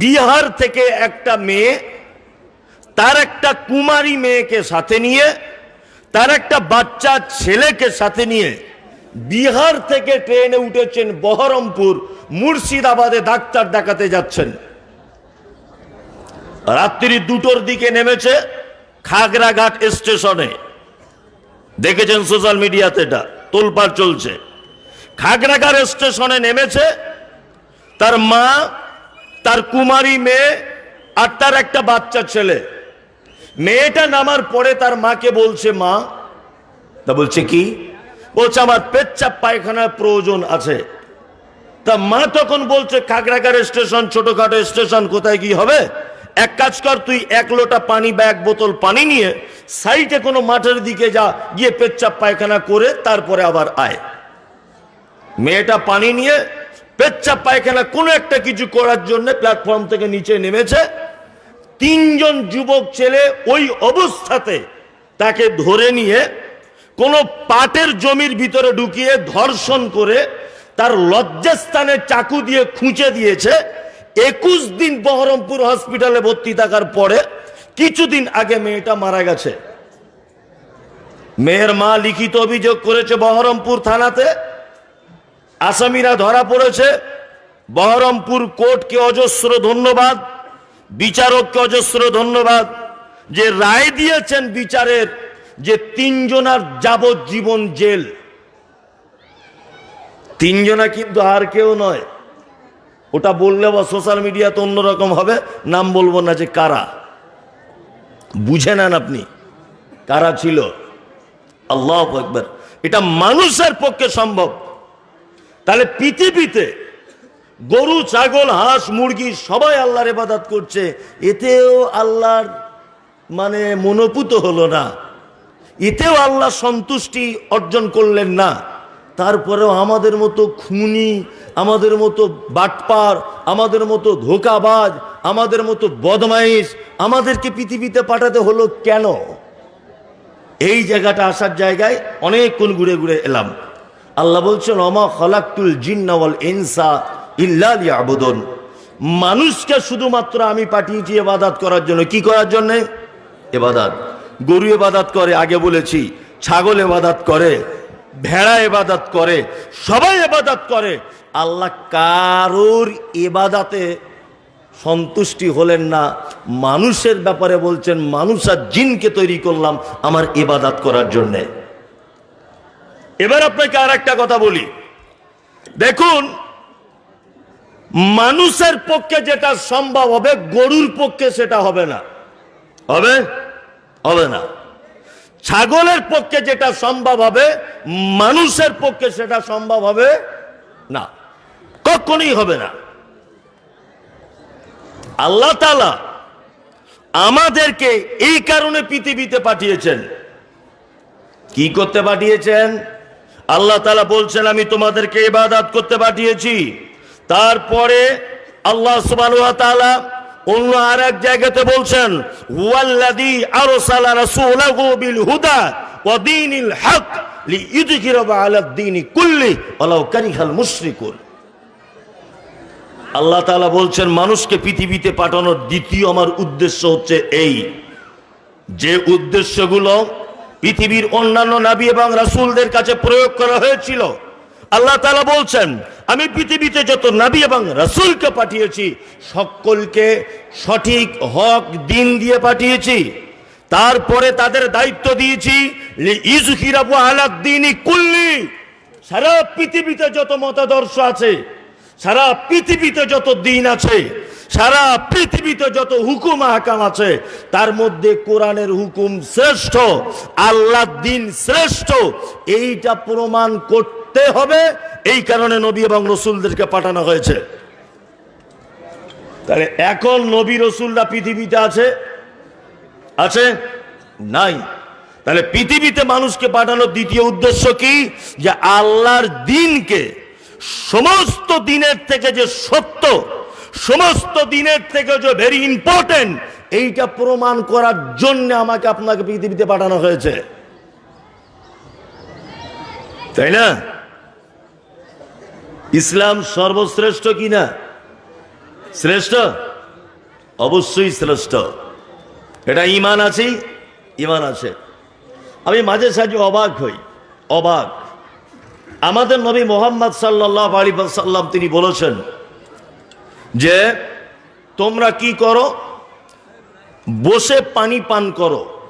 বিহার থেকে একটা মেয়ে, তার একটা কুমারী মেয়েকে সাথে নিয়ে, তার একটা বাচ্চা ছেলেকে সাথে নিয়ে বিহার থেকে ট্রেনে উঠেছেন বহরমপুর, মুর্শিদাবাদে ডাক্তার দেখাতে যাচ্ছেন। রাত্রি দুটোর দিকে নেমেছে খাগড়াঘাট স্টেশনে। দেখেছেন সোশ্যাল মিডিয়াতে এটা, তোলপাড় চলছে। খাগড়াঘাট স্টেশনে নেমেছে, তার মা তার কুমারী মেয়ে আর তার একটা বাচ্চা ছেলে। মেয়েটা নামার পরে তার মাকে বলছে, মা। তা বলছে, কি? বলছে, আমার পেচ্ছাপ পায়খানার প্রয়োজন আছে। তা মা তখন বলছে খাগড়াঘাট স্টেশন, ছোটখাটো স্টেশন, কোথায় কি হবে? এক কাজ কর, তুই এক লোটা পানি বা এক বোতল পানি নিয়ে সাইডে কোনো মাঠের দিকে যা, গিয়ে পেচ্ছাপ পায়খানা করে তারপরে আবার আয়। মেয়েটা পানি নিয়ে পেচ্ছাপ পায়খানা কোনো একটা কিছু করার জন্য প্ল্যাটফর্ম থেকে নিচে নেমেছে। তিনজন যুবক ছেলে ওই অবস্থাতে তাকে ধরে নিয়ে কোনো পাটের জমির ভিতরে ঢুকিয়ে ধর্ষণ করে তার লজ্জাস্থানে চাকু দিয়ে খুঁচে দিয়েছে। একুশ দিন বহরমপুর হসপিটালে ভর্তি থাকার পরে কিছুদিন আগে মেয়েটা মারা গেছে। মেয়ের মা লিখিত অভিযোগ করেছে বহরমপুর থানাতে। আসামিরা ধরা পড়েছে। বহরমপুর কোর্টকে অজস্র ধন্যবাদ বিচারককে অজস্র ধন্যবাদ। যে রায় দিয়েছেন বিচারের যে তিনজনার যাবজ্জীবন জেল। তিনজনা কিন্তু আর কেউ নয়। ওটা বললে বা সোশ্যাল মিডিয়াতে অন্যরকম হবে, নাম বলব না যে কারা। বুঝে নেন আপনি কারা ছিল। আল্লাহ একবার এটা মানুষের পক্ষে সম্ভব। তাহলে পৃথিবীতে গরু, ছাগল, হাঁস, মুরগি সবাই আল্লাহর ইবাদত করছে। এতেও আল্লাহর মানে মনোপুত হলো না। এতেও আল্লাহ সন্তুষ্টি অর্জন করলেন না। তারপরেও আমাদের মতো খুনি, আমাদের মতো বাটপার, আমাদের মতো ধোকাবাজ, আমাদের মতো বদমাইশ আমাদেরকে পৃথিবীতে পাঠাতে হলো কেন? এই জায়গাটা আসার জায়গায় অনেকক্ষণ ঘুরে ঘুরে এলাম। আল্লাহ বলছেন অমা খলাকুল জিন্নাওয়াল ইনসা ইল্লাল আবদন মানুষকে শুধুমাত্র আমি পাঠিয়েছি এবাদাত করার জন্য। কি করার জন্য? এবাদাত। গরু এবাদাত করে, আগে বলেছি, ছাগল এবাদাত করে, ভেড়া এবাদাত করে, সবাই এবাদাত করে। আল্লাহ কারোর এবাদাতে সন্তুষ্টি হলেন না। মানুষের ব্যাপারে বলছেন, মানুষ আর জিনকে তৈরি করলাম আমার ইবাদাত করার জন্যে। এবার আপনাকে আর একটা কথা বলি। দেখুন, মানুষের পক্ষে যেটা সম্ভব হবে, গরুর পক্ষে সেটা হবে না। হবে? হবে না। ছাগলের পক্ষে যেটা সম্ভব হবে, মানুষের পক্ষে সেটা সম্ভব হবে না। কখনই হবে না। আল্লাহ তালা আমাদেরকে এই কারণে পৃথিবীতে পাঠিয়েছেন। কি করতে পাঠিয়েছেন? আল্লাহ তালা বলছেন, আমি তোমাদেরকে ইবাদাত করতে পাঠিয়েছি। তারপরে আল্লাহ সুবাহ অন্য আর এক জায়গাতে বলছেন রাসূলাহু বিল হুদা ওয়া কুল্লি আল্লাহ বলছেন, মানুষকে পৃথিবীতে পাঠানোর দ্বিতীয় আমার উদ্দেশ্য হচ্ছে এই। যে উদ্দেশ্যগুলো পৃথিবীর অন্যান্য নাবী এবং রাসূলদের কাছে প্রয়োগ করা হয়েছিল। আল্লাহ তাআলা বলছেন, আমি পৃথিবীতে যত নাবী এবং রাসূলকে পাঠিয়েছি, সকলকে সঠিক হক, দিন দিয়ে পাঠিয়েছি। তারপরে তাদের দায়িত্ব দিয়েছি কুল্লি। সারা পৃথিবীতে যত মতাদর্শ আছে, সারা পৃথিবীতে যত দিন আছে সারা পৃথিবীতে যত হুকুম হাকাম আছে, তার মধ্যে কোরআনের হুকুম শ্রেষ্ঠ আল্লাহ দিন শ্রেষ্ঠ, এইটা প্রমাণ করতে হবে। এই কারণে নবী এবং রসুলদেরকে পাঠানো হয়েছে। তাহলে এখন নবী রসুলরা পৃথিবীতে আছে? আছে? নাই। তাহলে পৃথিবীতে মানুষকে পাঠানোর দ্বিতীয় উদ্দেশ্য কি? যে আল্লাহর দিনকে, সমস্ত দিনের থেকে যে সত্য সমস্ত দিনের থেকে যে ভেরি ইম্পর্টেন্ট এইটা প্রমাণ করার জন্য আমাকে আপনাকে পৃথিবীতে পাঠানো হয়েছে। তাই না? ইসলাম সর্বশ্রেষ্ঠ কি না শ্রেষ্ঠ? অবশ্যই শ্রেষ্ঠ। এটা ইমান আছেই ইমান আছে। আমি মাঝে সাঝে অবাক হই। অবাক। আমাদের নবী মোহাম্মদ সাল্লাহ আলী সাল্লাম তিনি বলেছেন যে তোমরা কি করো? বসে পানি পান করো।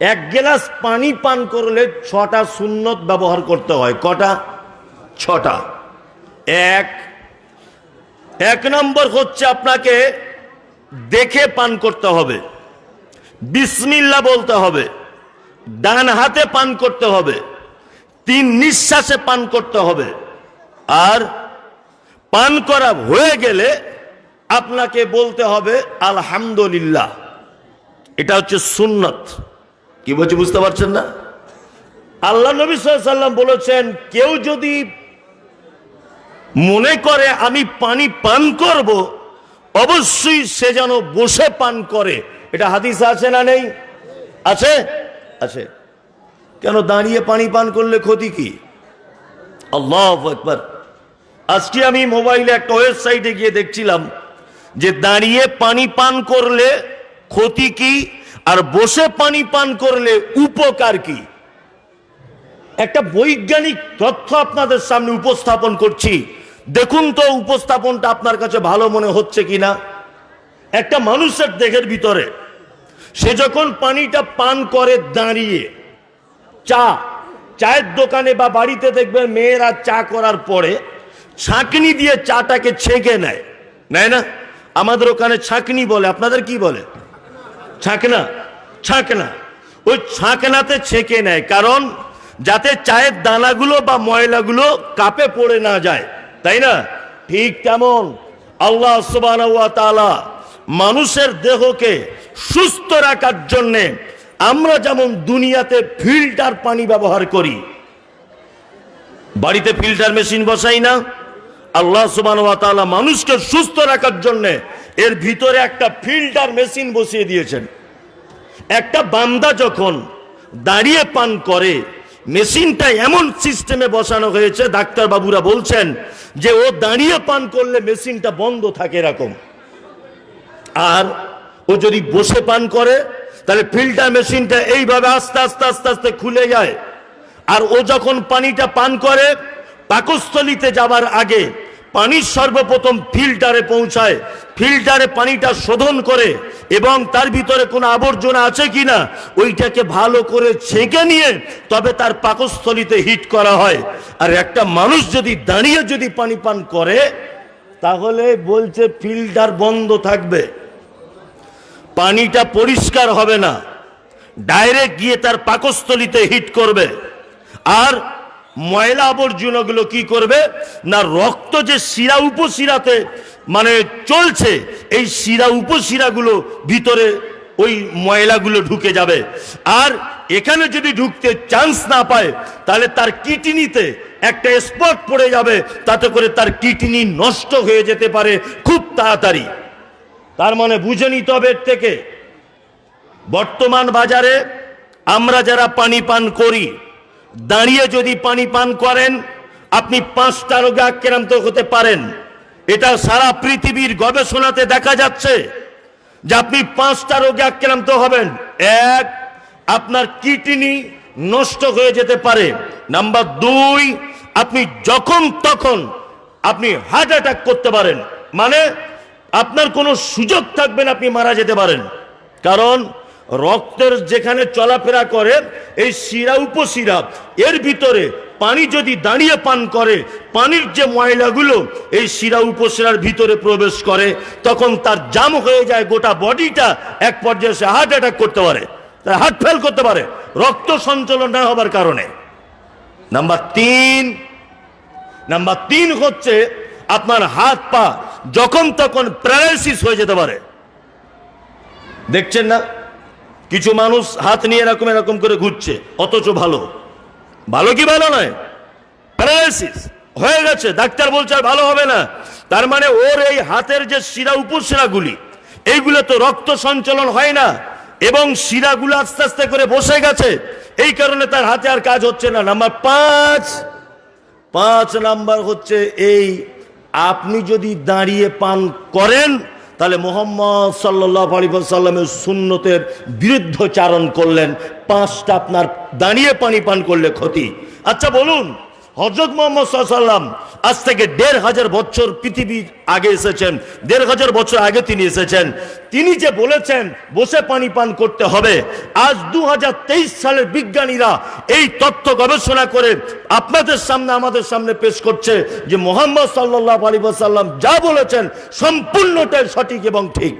এক গ্লাস পানি পান করলে ছটা সুন্নত ব্যবহার করতে হয়। কটা? ছটা। এক। এক নম্বর হচ্ছে আপনাকে দেখে পান করতে হবে। বিসমিল্লা বলতে হবে। ডান হাতে পান করতে হবে। তিন নিঃশ্বাসে পান করতে হবে। আর পান করা হয়ে গেলে আপনাকে বলতে হবে, আলহামদুলিল্লাহ। এটা হচ্ছে সুন্নত। কি বলছি বুঝতে পারছেন না? আল্লাহ নবী সাল্লাম বলেছেন, কেউ যদি মনে করে আমি পানি পান করব, অবশ্যই সে যেন বসে পান করে। এটা হাদিস আছে না নেই? আছে? আছে। কেন দাঁড়িয়ে পানি পান করলে ক্ষতি কি? আল্লাহ একবার আজকে আমি মোবাইলে একটা ওয়েবসাইটে গিয়ে দেখছিলাম যে দাঁড়িয়ে পানি পান করলে ক্ষতি কি আর বসে পানি পান করলে উপকার কি? একটা বৈজ্ঞানিক তথ্য আপনাদের সামনে উপস্থাপন করছি। দেখুন তো উপস্থাপনটা আপনার কাছে ভালো মনে হচ্ছে কিনা? একটা মানুষের দেহের ভিতরে সে যখন পানিটা পান করে দাঁড়িয়ে, চা, চায়ের দোকানে বা বাড়িতে দেখবেন মেয়েরা চা করার পরে ছাঁকনি দিয়ে চাটাকে ছেঁকে নেয়। নেয় না? আমাদের ওখানে ছাঁকনি বলে, আপনাদের কি বলে? ছাঁকনা ছাঁকনা। ওই ছাঁকনাতে ছেঁকে নেয়, কারণ যাতে চায়ের দানাগুলো বা ময়লাগুলো কাপে পড়ে না যায়, তাই না? ঠিক তেমন আল্লাহ তাআলা মানুষের দেহকে সুস্থ রাখার জন্যে আমরা যেমন দুনিয়াতে ফিল্টার পানি ব্যবহার করি, বাড়িতে ফিল্টার মেশিন বসাই না আল্লাহ ওয়া মানুষকে সুস্থ রাখার জন্যে এর ভিতরে একটা ফিল্টার মেশিন বসিয়ে দিয়েছেন। একটা বান্দা যখন দাঁড়িয়ে পান করে, মেশিনটা এমন সিস্টেমে বসানো হয়েছে, ডাক্তার বাবুরা বলছেন যে ও দাঁড়িয়ে পান করলে মেশিনটা বন্ধ থাকে এরকম। আর ও যদি বসে পান করে, তাহলে ফিল্টার মেশিনটা এইভাবে আস্তে আস্তে আস্তে আস্তে খুলে যায়। আর ও যখন পানিটা পান করে, পাকস্থলিতে যাবার আগে পানি সর্বপ্রথম ফিল্টারে পৌঁছায়। ফিল্টারে পানিটা শোধন করে এবং তার ভিতরে কোনো আবর্জনা আছে কিনা, ওইটাকে ভালো করে ছেঁকে নিয়ে তবে তার পাকস্থলিতে হিট করা হয়। আর একটা মানুষ যদি দাঁড়িয়ে যদি পানি পান করে, তাহলে বলছে ফিল্টার বন্ধ থাকবে। পানিটা পরিষ্কার হবে না। ডাইরেক্ট গিয়ে তার পাকস্থলিতে হিট করবে। আর ময়লা আবর্জনাগুলো কি করবে? না রক্ত যে শিরা উপশিরাতে মানে চলছে, এই শিরা উপশিরাগুলো ভিতরে ওই ময়লাগুলো ঢুকে যাবে। আর এখানে যদি ঢুকতে চান্স না পায়, তাহলে তার কিডনিতে একটা স্পট পড়ে যাবে, তাতে করে তার কিডনি নষ্ট হয়ে যেতে পারে খুব তাড়াতাড়ি। তার মানে বুঝে নিতে হবে এর থেকে। বর্তমান বাজারে আমরা যারা পানি পান করি দাঁড়িয়ে যদি পানি পান করেন, আপনি পাঁচটা রোগে আক্রান্ত হতে পারেন। এটা সারা পৃথিবীর গবেষণাতে দেখা যাচ্ছে যে আপনি পাঁচটা রোগে আক্রান্ত হবেন। এক, আপনার কিডনি নষ্ট হয়ে যেতে পারে। নাম্বার দুই, আপনি যখন তখন আপনি হার্ট অ্যাটাক করতে পারেন। মানে আপনার কোনো সুযোগ থাকবে না আপনি মারা যেতে পারেন। কারণ রক্তের যেখানে চলাফেরা করে, এই শিরা উপশিরা, এর ভিতরে পানি যদি দাঁড়িয়ে পান করে, পানির যে ময়লাগুলো এই শিরা উপশিরার ভিতরে প্রবেশ করে, তখন তার জাম হয়ে যায়, গোটা বডিটা এক পর্যায়ে সে হার্ট অ্যাটাক করতে পারে। তার হার্ট ফেল করতে পারে। রক্ত সঞ্চালন না হবার কারণে। নাম্বার তিন নাম্বার তিন হচ্ছে আপনার হাত পা যখন তখন প্যারালাইসিস হয়ে যেতে পারে। দেখছেন না? কিছু মানুষ হাত নিয়ে এরকম এরকম করে ঘুরছে, অথচ ভালো। ভালো কি ভালো নয়? হয়ে গেছে, ডাক্তার বলছে আর ভালো হবে না। তার মানে ওর এই হাতের যে শিরা উপশিরাগুলি এইগুলো তো রক্ত সঞ্চালন হয় না, এবং শিরাগুলো আস্তে আস্তে করে বসে গেছে। এই কারণে তার হাতে আর কাজ হচ্ছে না। নাম্বার পাঁচ। পাঁচ নাম্বার হচ্ছে এই, আপনি যদি দাঁড়িয়ে পান করেন তাহলে মোহাম্মদ সাল্লাহ আলিবাসাল্লামের সাল্লামের সুন্নতের বিরুদ্ধচারণ করলেন, পাঁচটা আপনার দাঁড়িয়ে পানি পান করলে ক্ষতি। আচ্ছা বলুন। হজরত মোহাম্মদ আজ থেকে দেড় হাজার বছর পৃথিবীর আগে এসেছেন, দেড় হাজার বছর আগে তিনি এসেছেন। তিনি যে বলেছেন, বসে পানি পান করতে হবে, আজ দু হাজার তেইশ সালের বিজ্ঞানীরা এই তথ্য গবেষণা করে আপনাদের সামনে, আমাদের সামনে পেশ করছে যে মোহাম্মদ সাল্লাহ আলী সাল্লাম যা বলেছেন সম্পূর্ণটাই সঠিক এবং ঠিক।